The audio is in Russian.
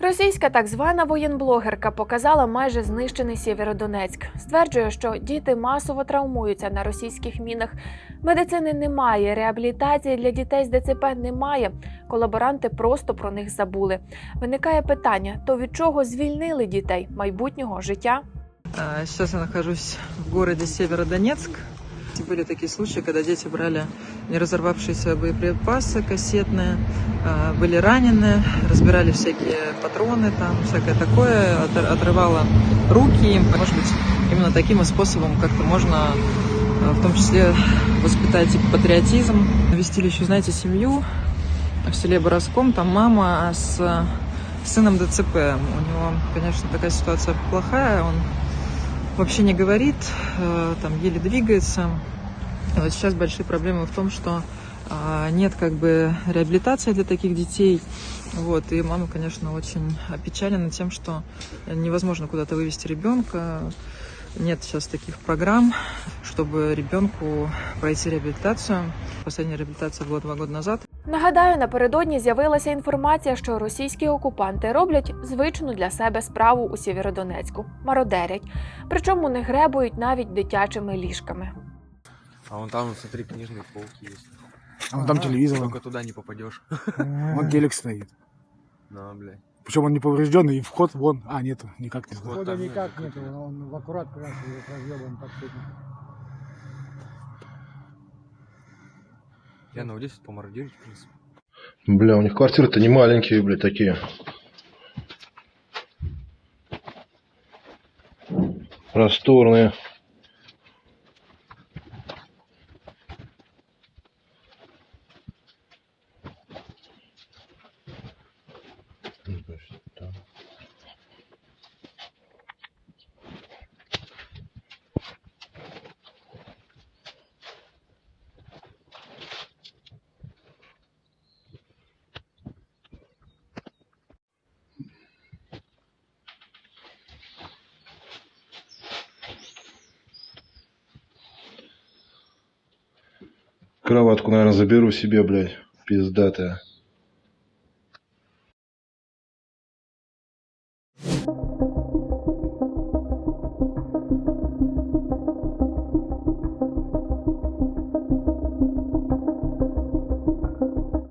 Російська так звана воєнблогерка показала майже знищений Сєвєродонецьк. Стверджує, що діти масово травмуються на російських мінах. Медицини немає, реабілітації для дітей з ДЦП немає. Колаборанти просто про них забули. Виникає питання: то від чого звільнили дітей майбутнього життя? Сейчас я нахожусь в городе Северодонецк. Были такие случаи, когда дети брали не разорвавшиеся боеприпасы кассетные, а, были ранены, разбирали всякие патроны, там всякое такое, от- отрывало руки им. Может быть, именно таким способом как-то можно а, в том числе воспитать патриотизм. Навестили еще, знаете, семью в селе Боровском, там мама с сыном ДЦП. У него, конечно, такая ситуация плохая, он вообще не говорит, э, там еле двигается. Вот сейчас большие проблемы в том, что а, нет как бы реабилитации для таких детей. Вот, и мама, конечно, очень опечалена тем, что невозможно куда-то вывести ребенка. Нет сейчас таких программ, чтобы ребенку пройти реабилитацию. Последняя реабилитация была два года назад. Нагадаю, напередодні з'явилася інформація, що російські окупанти роблять звичну для себе справу у Сєвєродонецьку мародерять. Причому не гребують навіть дитячими ліжками. А вон там, смотри, книжные полки есть. А вон там телевизор. Только туда не попадешь. Вон телек стоит. Да, блядь. Причем он не поврежденный, и вход вон. А, нету, никак не Вот знаю. Входа там никак как нету, это. он в аккурат как раз разъебан под Я на 10 помародерить, в принципе. Бля, у них квартиры-то не маленькие, блядь, такие. Просторные. Кроватку, наверное, заберу себе, блядь, пиздатая.